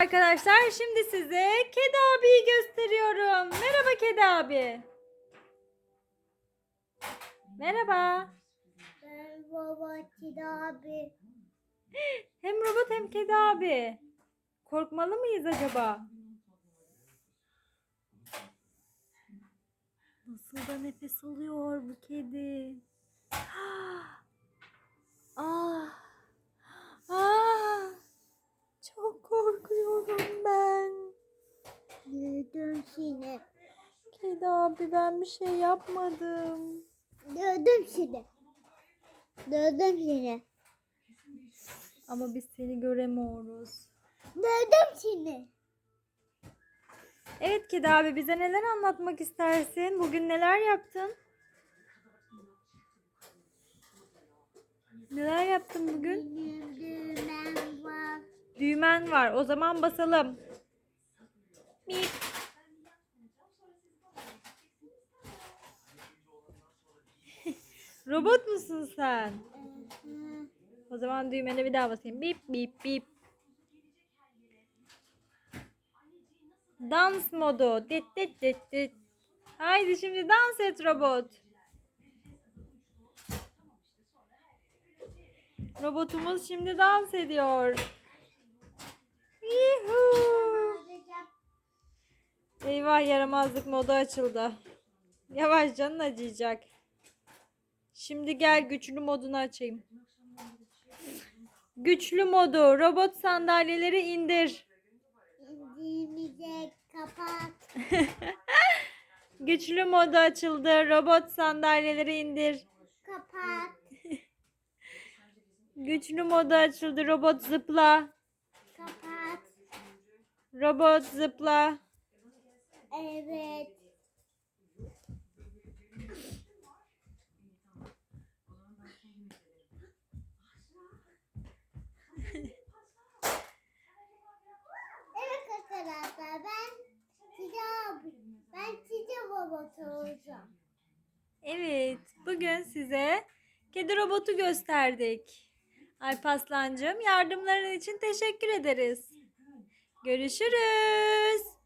Arkadaşlar şimdi size kedi abiyi gösteriyorum. Merhaba kedi abi. Merhaba. Ben baba Kid abi. Hem robot hem kedi abi. Korkmalı mıyız acaba? Nasıl da nefes alıyor bu kedi. Seni. Kedi abi ben bir şey yapmadım. Gördüm seni. Gördüm seni. Ama biz seni göremiyoruz. Gördüm seni. Evet Kedi abi bize neler anlatmak istersin? Bugün neler yaptın? Neler yaptın bugün? Benim düğmem var. Düğmen var. O zaman basalım. Bip. Robot musun sen? Hı, O zaman düğmene bir daha basayım. Bip bip bip. Dans modu. Dit dit dit dit. Haydi şimdi dans et robot. Robotumuz şimdi dans ediyor. Yuhuu. Eyvah yaramazlık modu açıldı. Yavaş canın acıyacak. Şimdi gel güçlü modunu açayım. Güçlü modu. Robot sandalyeleri indir. İndiğimize kapat. Güçlü modu açıldı. Robot sandalyeleri indir. Kapat. Güçlü modu açıldı. Robot zıpla. Kapat. Robot zıpla. Evet arkadaşlar ben size abi. Ben olacağım. Evet. Bugün size kedi robotu gösterdik. Alpaslancığım yardımların için teşekkür ederiz. Görüşürüz.